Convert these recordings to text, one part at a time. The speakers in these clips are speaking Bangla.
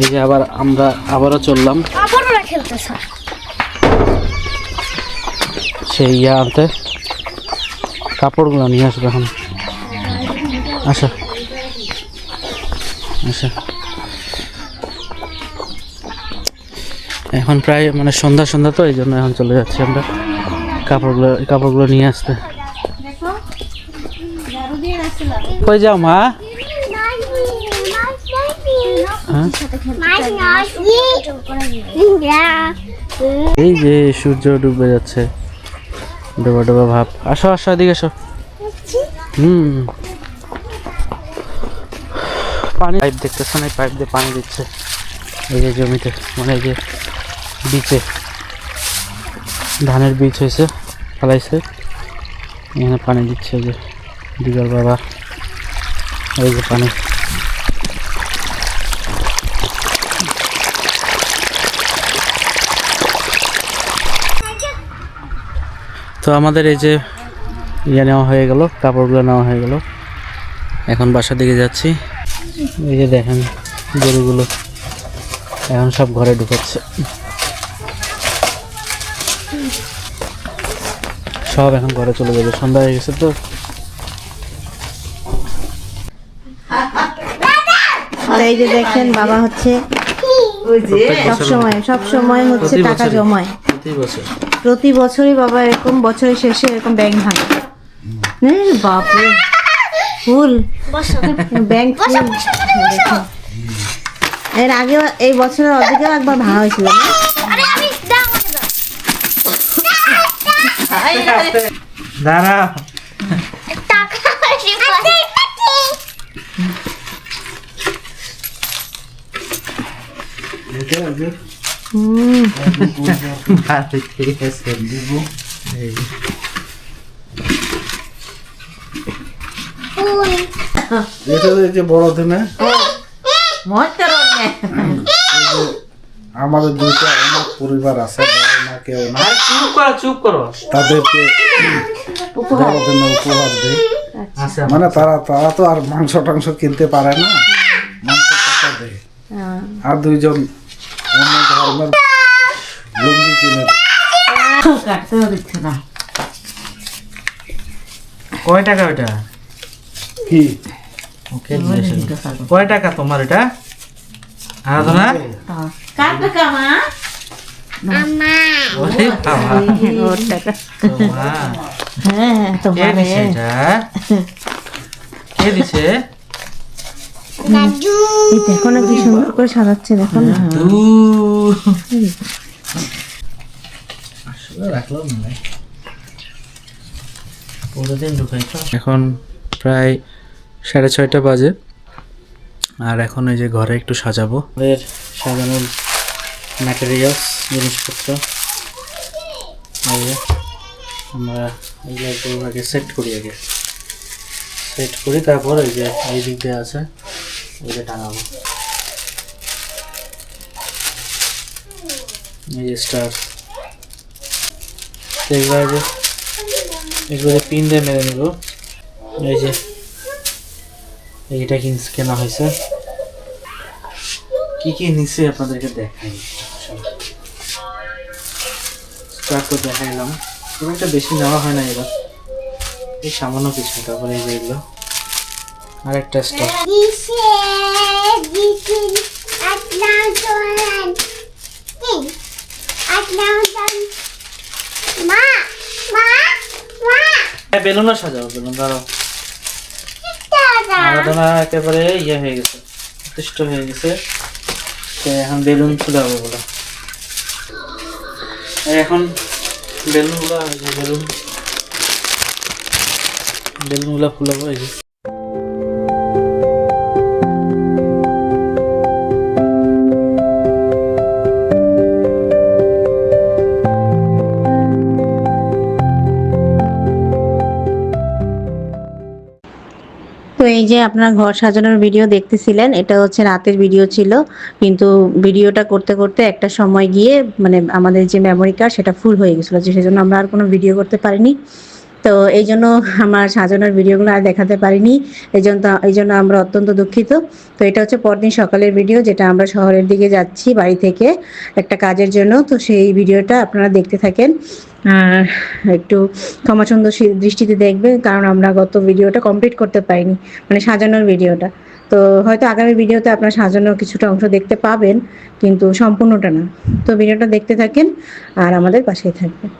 এই যে আবার আমরা আবারও চললাম। সেই ইয়ে আনতে। কাপড়গুলো নিয়ে আসবে এখন। আচ্ছা আচ্ছা এখন প্রায় মানে সন্ধ্যা সন্ধ্যা তো এই জন্য এখন চলে যাচ্ছি আমরা। কাপড়গুলো কাপড়গুলো নিয়ে আসতে। কই যাও মা হ্যাঁ এই যে সূর্য ডুবে যাচ্ছে। ডোবা ডোবা ভাব। আসো আসো, এদিকে আসো। হুম। পানি পাইপ দেখতেছেন এই পাইপ দিয়ে পানি দিচ্ছে। এই যে জমিতে মানে এই যে বিচে ধানের বীজ হয়েছে, ফেলাইছে। এখানে পানি দিচ্ছে যে দিদার বাবা। এই যে পানি। তো আমাদের এই যে ইয়ে নেওয়া হয়ে গেল কাপড়গুলো নেওয়া হয়ে গেল। এখন বাসার দিকে যাচ্ছি। এই যে দেখেন গরুগুলো এখন সব ঘরে ঢুকাচ্ছে। সব এখন ঘরে চলে যাবে সন্ধ্যা হয়ে গেছে তো। এই যে দেখেন বাবা হচ্ছে সব সময় সব সময় হচ্ছে টাকা জমায়। প্রতি বছর। প্রতি বছরই বাবা এরকম বছরের শেষে এরকম ব্যাংক ভাঙে। বাপরে। ফুল। Bank full. এর আগে এই বছরের অর্ধেকেও একবার ভাঙা হয়েছিল না? দাঁড়া। হুম ঠিক আছে এই এটা যে বড় দিনে আমাদের দুইটা অনেক পরিবার আছে মা কেউ না। চুপ করো চুপ করো। তাদেরকে বড় দিনে উপহার দেয় আচ্ছা। মানে তারা তারা তো আর মাংস টাংস কিনতে পারে না। মাংস টাকা দেয়। হ্যাঁ। আর দুইজন অন্য ধর্মের লুঙ্গি কিনে দেয় কয় টাকা ওটা কি কয় টাকা তোমার এটা? আরাধনা? টাকা হ্যাঁ হ্যাঁ কে দিছে? দেখো না কি সুন্দর করে সাজাচ্ছে দেখো না। এখন প্রায় সাড়ে ছয়টা বাজে। আর এখন ওই যে ঘরে একটু সাজাবো। আমাদের সাজানোর ম্যাটেরিয়ালস জিনিসপত্র। এই আমরা এইগুলো আগে সেট করি আগে। সেট করি তারপর এই যে এই দিক দিয়ে আছে। যে টাঙাবো এই স্টার এগুলো এগুলো পিন দিয়ে মেরে নিব। এই যে। এইটা কেনা হয়েছে। কি কি নিচে আপনাদেরকে দেখাই? স্টার তো দেখাইলাম। খুব একটা বেশি নেওয়া হয় না এবার। এই সামান্য কিছু, তারপরে এই যে এগুলো। আরেকটা স্টার বেলুন, দাঁড়াও। একেবারে ইয়ে হয়ে গেছে হয়ে গেছে। এখন বেলুন ফুলাবো বলো। এখন বেলুনগুলো বেলুন। বেলুনগুলো ফুলাবো, এই যে আপনার ঘর সাজানোর ভিডিও দেখতেছিলেন, এটা হচ্ছে রাতের ভিডিও ছিল। কিন্তু ভিডিওটা করতে করতে একটা সময় গিয়ে মানে আমাদের যে মেমোরি কার্ড সেটা ফুল হয়ে গেছিল। যে সেজন্য আমরা আর কোনো ভিডিও করতে পারিনি। তো এই জন্য আমার সাজানোর ভিডিওগুলো আর দেখাতে পারিনি। এই জন্য এই জন্য আমরা অত্যন্ত দুঃখিত। তো এটা হচ্ছে পরদিন সকালের ভিডিও, যেটা আমরা শহরের দিকে যাচ্ছি বাড়ি থেকে একটা কাজের জন্য। তো সেই ভিডিওটা আপনারা দেখতে থাকেন। আর একটু ক্ষমাচন্দ্র দৃষ্টিতে দেখবেন, কারণ আমরা গত ভিডিওটা কমপ্লিট করতে পারিনি মানে সাজানোর ভিডিওটা। তো হয়তো আগামী ভিডিওতে আপনারা সাজানোর কিছুটা অংশ দেখতে পাবেন, কিন্তু সম্পূর্ণটা না। তো ভিডিওটা দেখতে থাকেন আর আমাদের পাশেই থাকবেন।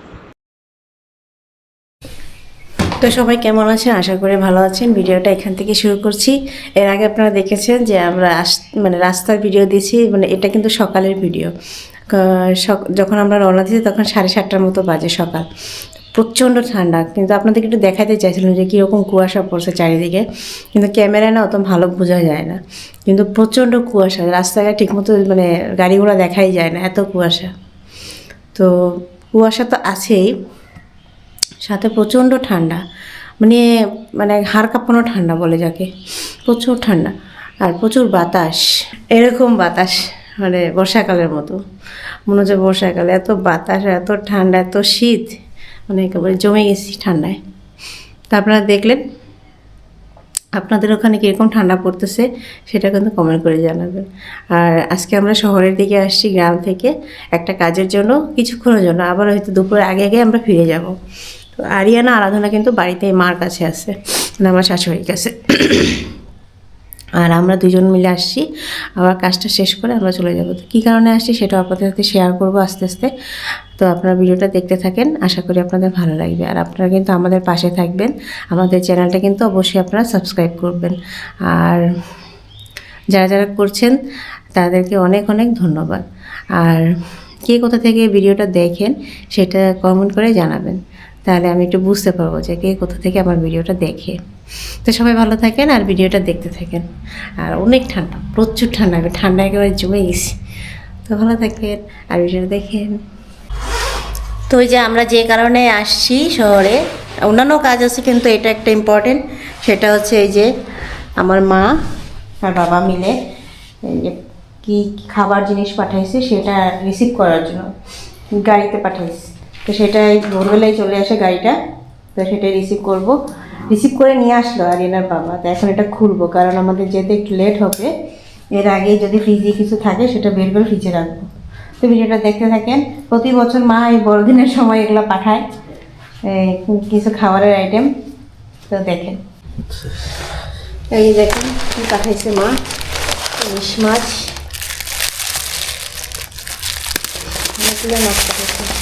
তো সবাই কেমন আছেন? আশা করি ভালো আছেন। ভিডিওটা এখান থেকে শুরু করছি। এর আগে আপনারা দেখেছেন যে আমরা মানে রাস্তার ভিডিও দিয়েছি মানে এটা কিন্তু সকালের ভিডিও। যখন আমরা রওনা দিয়েছি তখন সাড়ে সাতটার মতো বাজে সকাল। প্রচণ্ড ঠান্ডা। কিন্তু আপনাদেরকে একটু দেখাতে চাইছিলাম যে কীরকম কুয়াশা পড়ছে চারিদিকে। কিন্তু ক্যামেরায় না অত ভালো বোঝা যায় না। কিন্তু প্রচণ্ড কুয়াশা। রাস্তাঘাট ঠিকমতো মানে গাড়ি ঘোড়া দেখাই যায় না। এত কুয়াশা। তো কুয়াশা তো আছেই। সাথে প্রচণ্ড ঠান্ডা। মানে মানে হাড় কাঁপানো ঠান্ডা বলে যাকে। প্রচুর ঠান্ডা। আর প্রচুর বাতাস। এরকম বাতাস মানে বর্ষাকালের মতো। মনে হচ্ছে বর্ষাকালে। এত বাতাস, এত ঠান্ডা, এত শীত। মানে একেবারে জমে গেছি ঠান্ডায়। তা আপনারা দেখলেন, আপনাদের ওখানে কীরকম ঠান্ডা পড়তেছে সেটা কিন্তু কমেন্ট করে জানাবেন। আর আজকে আমরা শহরের দিকে আসছি গ্রাম থেকে একটা কাজের জন্য, কিছুক্ষণের জন্য। আবার হয়তো দুপুরের আগে আগে আমরা ফিরে যাব। তো আরিয়ানা আরাধনা কিন্তু বাড়িতে মার কাছে আছে মানে আমার শাশুড়ির কাছে। আর আমরা দুজন মিলে আসছি, আবার কাজটা শেষ করে আমরা চলে যাব। তো কী কারণে আসছি সেটা আপনাদের সাথে শেয়ার করব আস্তে আস্তে। তো আপনারা ভিডিওটা দেখতে থাকেন, আশা করি আপনাদের ভালো লাগবে। আর আপনারা কিন্তু আমাদের পাশে থাকবেন, আমাদের চ্যানেলটা কিন্তু অবশ্যই আপনারা সাবস্ক্রাইব করবেন। আর যারা যারা করছেন, তাদেরকে অনেক অনেক ধন্যবাদ। আর কে কোথা থেকে ভিডিওটা দেখেন, সেটা কমেন্ট করে জানাবেন। তাহলে আমি একটু বুঝতে পারব যে কে কোথা থেকে আমার ভিডিওটা দেখে। তো সবাই ভালো থাকেন আর ভিডিওটা দেখতে থাকেন। আর অনেক ঠান্ডা, প্রচুর ঠান্ডা, আমি ঠান্ডা একেবারে জমে গেছি। তো ভালো থাকেন আর ভিডিওটা দেখেন। তো ওই যে আমরা যে কারণে আসছি শহরে, অন্যান্য কাজ আছে কিন্তু এটা একটা ইম্পর্টেন্ট সেটা হচ্ছে এই যে আমার মা আর বাবা মিলে যে কী খাবার জিনিস পাঠাইছে সেটা রিসিভ করার জন্য, গাড়িতে পাঠাইছে। তো সেটাই ভোরবেলায় চলে আসে গাড়িটা, তো সেটাই রিসিভ করব। রিসিভ করে নিয়ে আসলো আর এনার বাবা, তো এখন এটা খুলবো, কারণ আমাদের যেতে একটু লেট হবে, এর আগে যদি ফ্রিজে কিছু থাকে সেটা বের করে ফ্রিজে রাখব। তো ভিডিওটা দেখতে থাকেন, প্রতি বছর মা এই বড়দিনের সময় এগুলো পাঠায় কিছু খাবারের আইটেম তো দেখেন। এই দেখেন কি পাঠাইছে মা, ইলিশ মাছ। অনেকগুলো মাছ পাঠাইছে।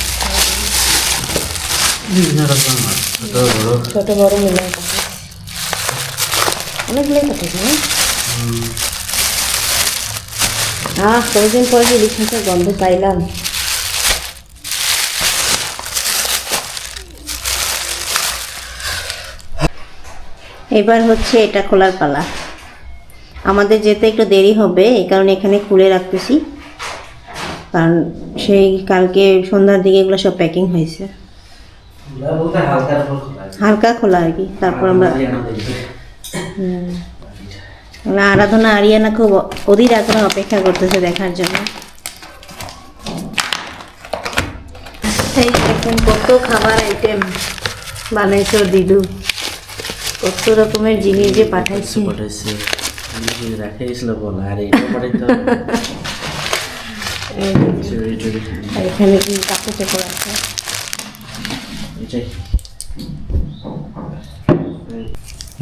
বিভিন্ন কতদিন পরে যে ইলিশ গন্ধ পাইলাম। এবার হচ্ছে এটা খোলার পালা। আমাদের যেতে একটু দেরি হবে, এই কারণে এখানে খুলে রাখতেছি। কারণ সেই কালকে সন্ধ্যার দিকে এগুলো সব প্যাকিং হয়েছে। হালকা খোলা আর কি। তারপর আমরা আরাধনা আরিয়ানা খুব অধীর আগ্রহ অপেক্ষা করতেছে দেখার জন্য। এই দেখুন কত খাবার আইটেম বানাইছো দিদু। কত রকমের জিনিস যে পাঠাইছি। বল আর এটা পাঠাইতে এখানে কি কাপড় চাপড় আছে।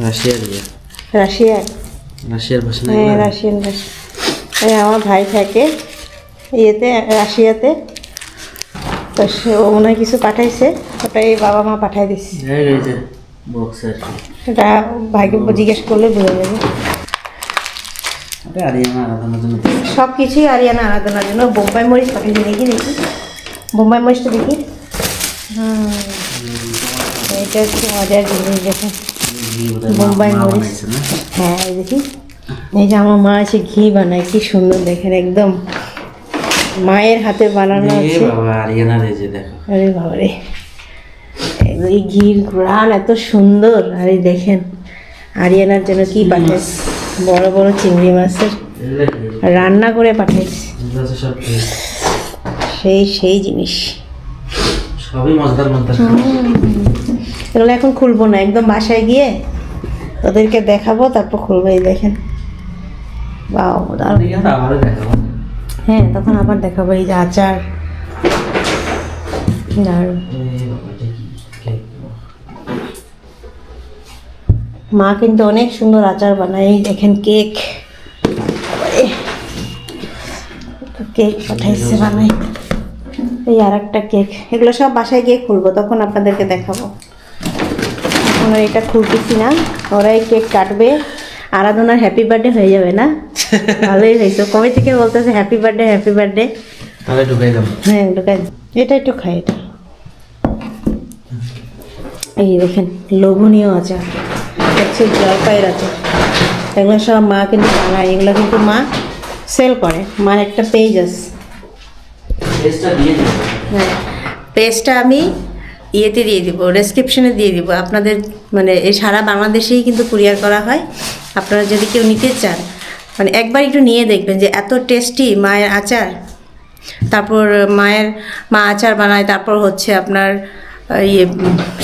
রাশিয়ার রাশিয়ার। রাশিয়ার ভাষা হ্যাঁ রাশিয়ান রাশিয়া এই আমার ভাই থাকে ইয়েতে রাশিয়াতে। তো সে ও মনে হয় কিছু পাঠাইছে ওটাই বাবা মা পাঠাই দিচ্ছে সেটা ভাইকে জিজ্ঞেস করলে বোঝা যাবে। আরিয়ানা আরাধনার জন্য সব কিছুই আরিয়ানা আরাধনার জন্য। বোম্বাই মরিচ পাঠিয়েছে দেখি দেখি। বোম্বাই মরিচটা দেখি। হুম। এটা হচ্ছে মজার জিনিস দেখুন বোম্বাই মরিচ। হ্যাঁ এই দেখি। এই যে আমার মা আছে ঘি বানায় কি সুন্দর দেখেন একদম। মায়ের হাতে বানানো আছে বাবা এই আরে বাবারে। এই ঘির ঘ্রাণ এত সুন্দর। আরে দেখেন আরিয়ানার জন্য কি পাঠাইছে বড় বড় চিংড়ি মাছের রান্না করে পাঠাইছে। কি? সেই সেই জিনিস। সবই মজদার মজদার। এগুলো এখন খুলবো না একদম বাসায় গিয়ে ওদেরকে দেখাবো তারপর খুলবো এই দেখেন। বাও হ্যাঁ তখন আবার দেখাবো এই যে আচার। দারুণ। মা কিন্তু অনেক সুন্দর আচার বানায় এই দেখেন কেক। কেক পাঠাইছে বানাই এই আর একটা কেক এগুলো সব বাসায় গিয়ে খুলবো তখন আপনাদেরকে দেখাবো। এখন এটা খুলতেছি না। ওরাই কেক কাটবে। আরাধনার হ্যাপি বার্থডে হয়ে যাবে না? ভালোই হয়েছে। কবে থেকে বলতেছে হ্যাপি বার্থডে হ্যাপি বার্থডে তাহলে ঢুকাই দেবো হ্যাঁ ঢুকাই এটা একটু খাই এটা। এই দেখেন লোভনীয় আচার। হচ্ছে জলপাইয়ের আচার। এগুলো সব মা কিন্তু বানায়। এগুলো কিন্তু মা সেল করে। মার একটা পেজ আছে। হ্যাঁ। পেজটা আমি ইয়েতে দিয়ে দিব ডেসক্রিপশনে দিয়ে দিব। আপনাদের মানে এই সারা বাংলাদেশেই কিন্তু কুরিয়ার করা হয়। আপনারা যদি কেউ নিতে চান মানে একবার একটু নিয়ে দেখবেন যে এত টেস্টি মায়ের আচার। তারপর মায়ের মা আচার বানায় তারপর হচ্ছে আপনার ইয়ে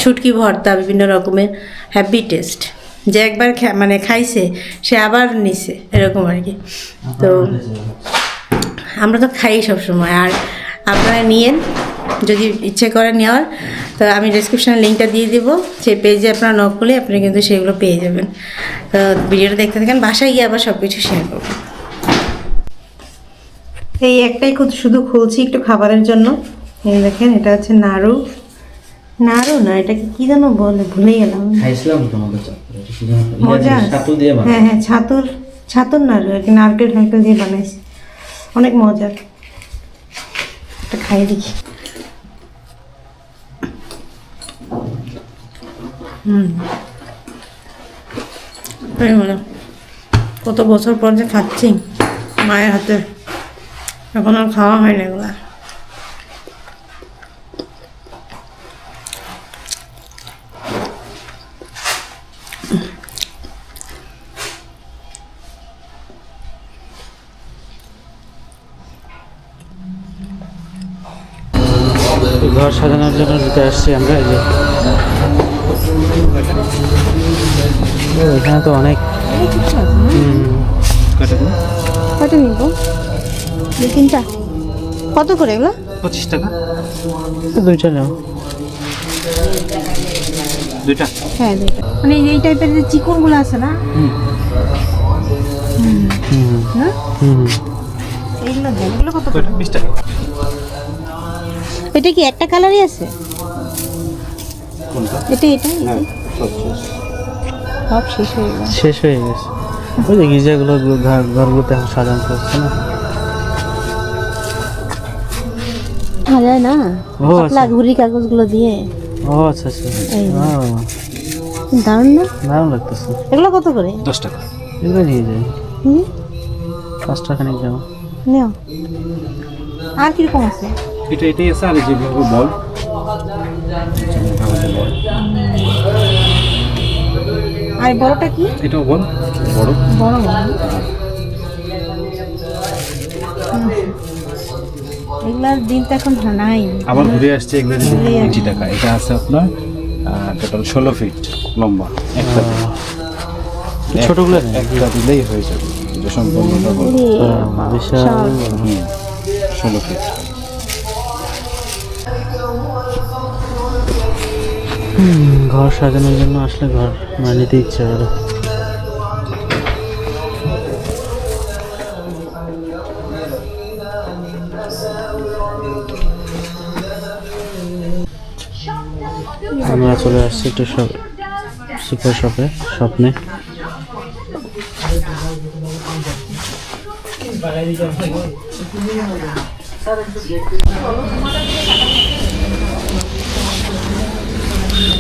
শুটকি ভর্তা বিভিন্ন রকমের হ্যাপি টেস্ট যে একবার মানে খাইছে সে আবার নিছে এরকম আর কি। তো আমরা তো খাই সব সময় আর আপনারা নিয়েন যদি ইচ্ছে করে নেওয়ার তো আমি ডিসক্রিপশনে লিঙ্কটা দিয়ে দিব। সেই পেজে আপনারা নক করলে আপনি কিন্তু সেগুলো পেয়ে যাবেন। তো ভিডিওটা দেখতে থাকেন বাসায় গিয়ে আবার সব কিছু শেয়ার করব। এই একটাই শুধু খুলছি একটু খাবারের জন্য। এই দেখেন এটা হচ্ছে নাড়ু। নাড়ু না এটাকে কি যেন বলে ভুলে গেলাম? মজা। হ্যাঁ হ্যাঁ ছাতুর ছাতুর নাড়ু আর কি নারকেল নারকেল দিয়ে বানাইছি। অনেক মজার। এটা খাইয়ে দেখি হুম। কত বছর পর যে খাচ্ছি মায়ের হাতে, এখন আর খাওয়া হয় না এগুলা ঘর সাজানোর জন্য ঢুকে আসছি আমরা এই যে। এখানে তো অনেক হুম, কত নিব? দুই তিনটা। কত করে এগুলো? পঁচিশ টাকা। দুইটা নাও। দুইটা? হ্যাঁ দুইটা। মানে এই টাইপের যে চিকনগুলো আছে না? হুম। হ্যাঁ? হুম। এইগুলো দেন। এগুলো কত করে? বিশ টাকা। এটা কি একটা কালারই আছে? এটা এটা সব শেষ। হয়ে গেল শেষ হয়ে গেছে। ওই যে গিজাগুলো ঘরগুলোতে এখন সাজানো হচ্ছে না? যায় না পাতলা আচ্ছা। ঘুরি কাগজগুলো দিয়ে। ও আচ্ছা আচ্ছা। দারুণ না? দারুণ লাগতেছে। এগুলো কত করে? দশ টাকা। এগুলো নিয়ে যাই। পাঁচ টাকা নিয়ে যাব। নেও। আর কীরকম আছে? এটা এটাই আছে আর এই যে বল বল। আর বড়টা কি? এটাও বল বড়। বড় এগুলার দিন তো এখন নাই। আবার ঘুরে আসছে এগুলো ইঞ্চি টাকা। এটা আছে আপনার টোটাল ষোলো ফিট লম্বা। একটা ছোটগুলো একটা দিলেই হয়ে যাবে। সম্পূর্ণটা ষোলো ফিট ঘর সাজানোর জন্য আসলে ঘর নিতে ইচ্ছে করে আমরা চলে আসছি একটু শপ সুপার শপে স্বপ্নে।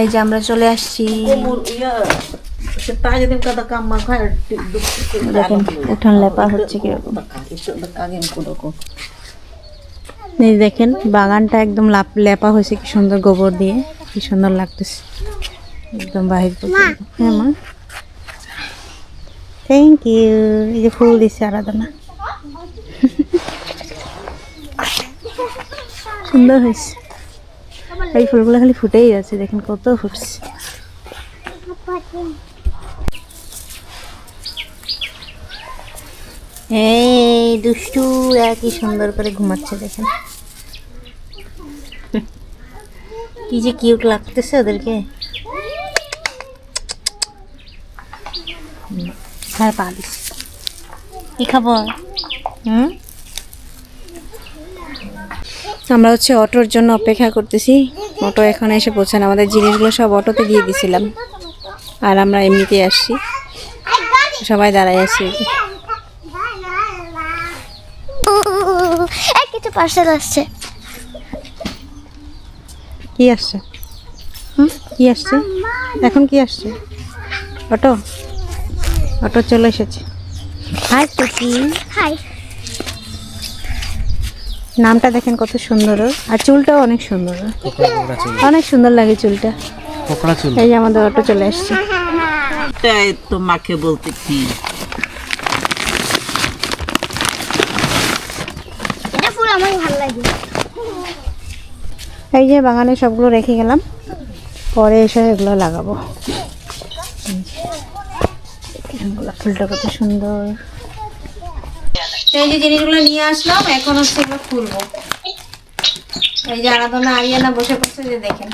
এই যে আমরা চলে আসছি। দেখেন লেপা হচ্ছে কীরকম এই দেখেন বাগানটা একদম লাপ লেপা হয়েছে কি সুন্দর গোবর দিয়ে কি সুন্দর লাগতেছে। একদম বাহির হ্যাঁ মা। থ্যাংক ইউ এই যে ফুল দিচ্ছে আরাধনা। সুন্দর হয়েছে। এই ফুলগুলো খালি ফুটেই আছে, দেখেন কত ফুটছে। এই দুষ্টু কি সুন্দর করে ঘুমাচ্ছে, দেখেন। কি যে কিউট লাগতেছে ওদেরকে। হ্যাঁ পা দিস কি খাবার? হুম? আমরা হচ্ছে অটোর জন্য অপেক্ষা করতেছি। অটো এখন এসে পৌঁছান আমাদের জিনিসগুলো সব অটোতে দিয়ে দিছিলাম। আর আমরা এমনিতেই আসছি। সবাই দাঁড়ায় আছি। কিছু পার্সেল আসছে। কি আসছে? হুম? কি আসছে? এখন কি আসছে? অটো? অটো চলে এসেছে। হাই হাই নামটা দেখেন কত সুন্দর। আর চুলটাও অনেক সুন্দর। অনেক সুন্দর লাগে চুলটা। এই যে আমাদের অটো চলে আসছে। তাই মাকে বলতে কি? এটা ফুল আমার ভালো লাগে। এই যে বাগানে সবগুলো রেখে গেলাম। পরে এসে এগুলো লাগাবো। গোলাপ ফুলটা কত সুন্দর। এই যে জিনিসগুলো নিয়ে আসলাম এখন হচ্ছে এগুলো খুলবো। এই যে আরাধনা আরিয়ানা বসে পড়ছে যে দেখেন।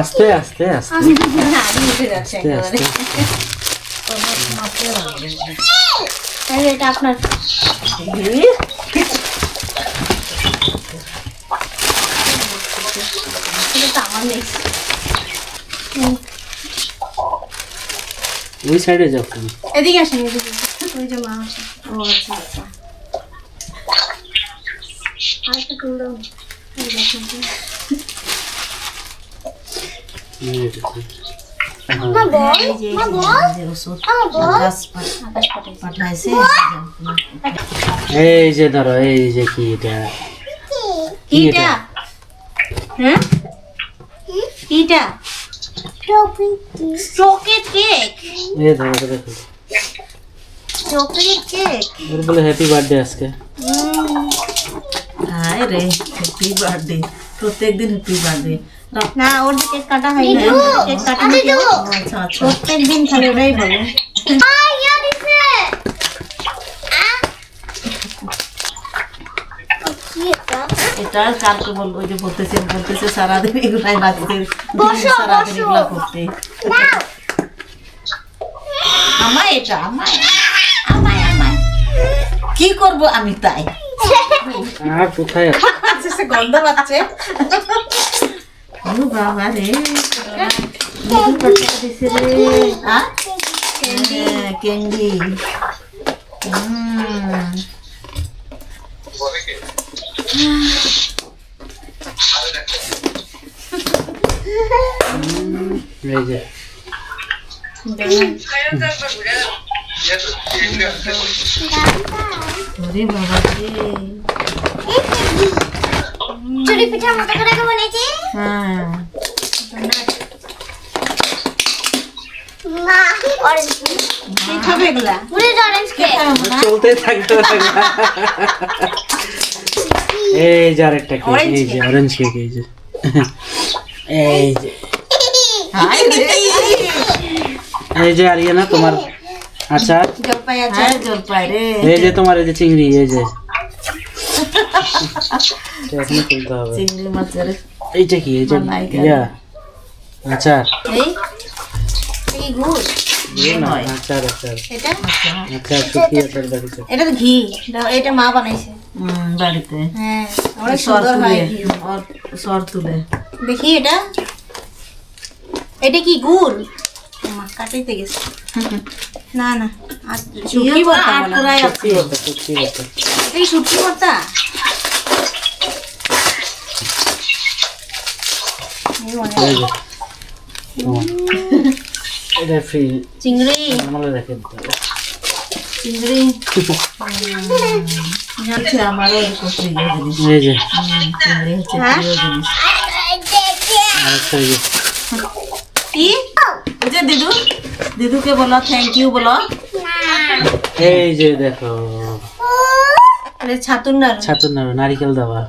আস্তে আস্তে আস্তে। আরি যাচ্ছে আস্তে আস্তে। এটা আপনার। এটা নেই ওই সাইডে যাও তুমি। এদিকে আসেন এদিকে ওই যে মা আসে। ও আচ্ছা আচ্ছা। এই। মা বল মা বল। যে ধরো এই যে কি এটা? কি কিটা হ্যাঁ? কিটা চকলেট কেক এই ধরো এটা দেখো চকলেট কেক ওর বলে হ্যাপি বার্থডে আজকে হায় রে হ্যাপি বার্থডে প্রত্যেকদিন হ্যাপি বার্থডে না ওর যে কেক কাটা হয়নি কেক কাটা হয়নি আচ্ছা আচ্ছা প্রত্যেক দিন খালি ওটাই বলে আ ইয়া দিছে আ কি কালকে বলব যে বলতেছে বলতেছে সারাদিন এগুলাই লাগছে বসো, সারাদিন বসো। এগুলা করতে। আমায় এটা আমায়। আমায় আমায়। কি করব আমি তাই? আর কোথায় আছে? আচ্ছা সে গন্ধ পাচ্ছে। ও বাবা রে। দিছে রে আ হ্যাঁ, ক্যান্ডি। হুম। এই যে। চুরি পিঠা মতো করে বানিয়েছি হ্যাঁ। এই যে আরেকটা কেক এই যে অরেঞ্জ কেক এই যে। এই যে। এই যে আরিয়ানা তোমার আচার জলপাই আছে হায় জলপাই রে এই যে তোমার এই যে চিংড়ি এই যে এটা এখনও তুলতে হবে চিংড়ি মাছের এইটা কি এই যে মালাইকা। ইয়া আচার এই এটা কি গুড় ইয়ে না, আচার আচার এটা আচার শুকিয়ে আচার বাড়িতে এটা তো ঘি এটা- এটা মা বানাইছে হুম, বাড়িতে হ্যাঁ অনেক সর সুন্দর হয় তুলে ঘি ওর সর তুলে দেখি এটা এটা কি গুড়? মা কাটাইতে গেছে। না না আর ভর্তা বলা এই শুটকি ভর্তা? এটা ফ্রি। চিংড়ি। নর্মালে রেখে দিতে হবে। চিংড়ি। হচ্ছে আমারও এরকম প্রিয় জিনিস। এই যে। চিংড়ি হচ্ছে হ্যাঁ? প্রিয় জিনিস। আরেকটা এই যে। কি? যে দিদু দিদুকে বলো থ্যাংক ইউ বলো। এই যে দেখো। এটা ছাতুর নাড়ু। ছাতুর নাড়ু নারিকেল। এই বাবা।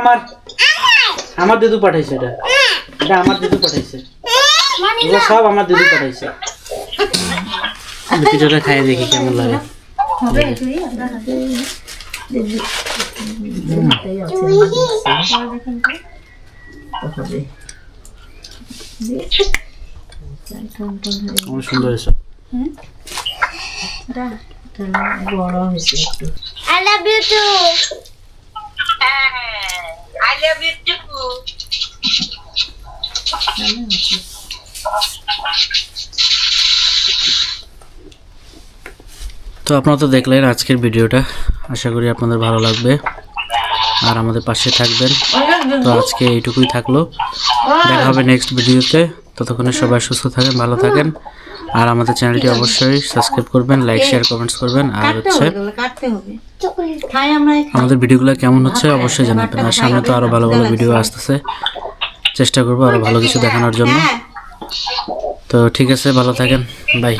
আমার আমার দিদু পাঠাইছে এটা। এটা আমার দিদু পাঠাইছে। এগুলো সব আমার দিদু পাঠাইছে। কিছুটা খাই দেখি কেমন লাগে। অনেক সুন্দর হয়েছে বড় হয়েছে একটু I love you too. তো আপনারা তো দেখলেন আজকের ভিডিওটা। আশা করি আপনাদের ভালো লাগবে। আর আমাদের পাশে থাকবেন। তো আজকে এইটুকুই থাকল। দেখা হবে নেক্সট ভিডিওতে। ততক্ষণে সবাই সুস্থ থাকেন ভালো থাকেন। আর আমাদের চ্যানেলটি অবশ্যই সাবস্ক্রাইব করবেন লাইক শেয়ার কমেন্টস করবেন। আর হচ্ছে আমাদের ভিডিওগুলো কেমন হচ্ছে অবশ্যই জানাবেন। আর সামনে তো আরও ভালো ভালো ভিডিও আসতেছে। চেষ্টা করব আরও ভালো কিছু দেখানোর জন্য। হ্যাঁ। তো ঠিক আছে ভালো থাকেন। বাই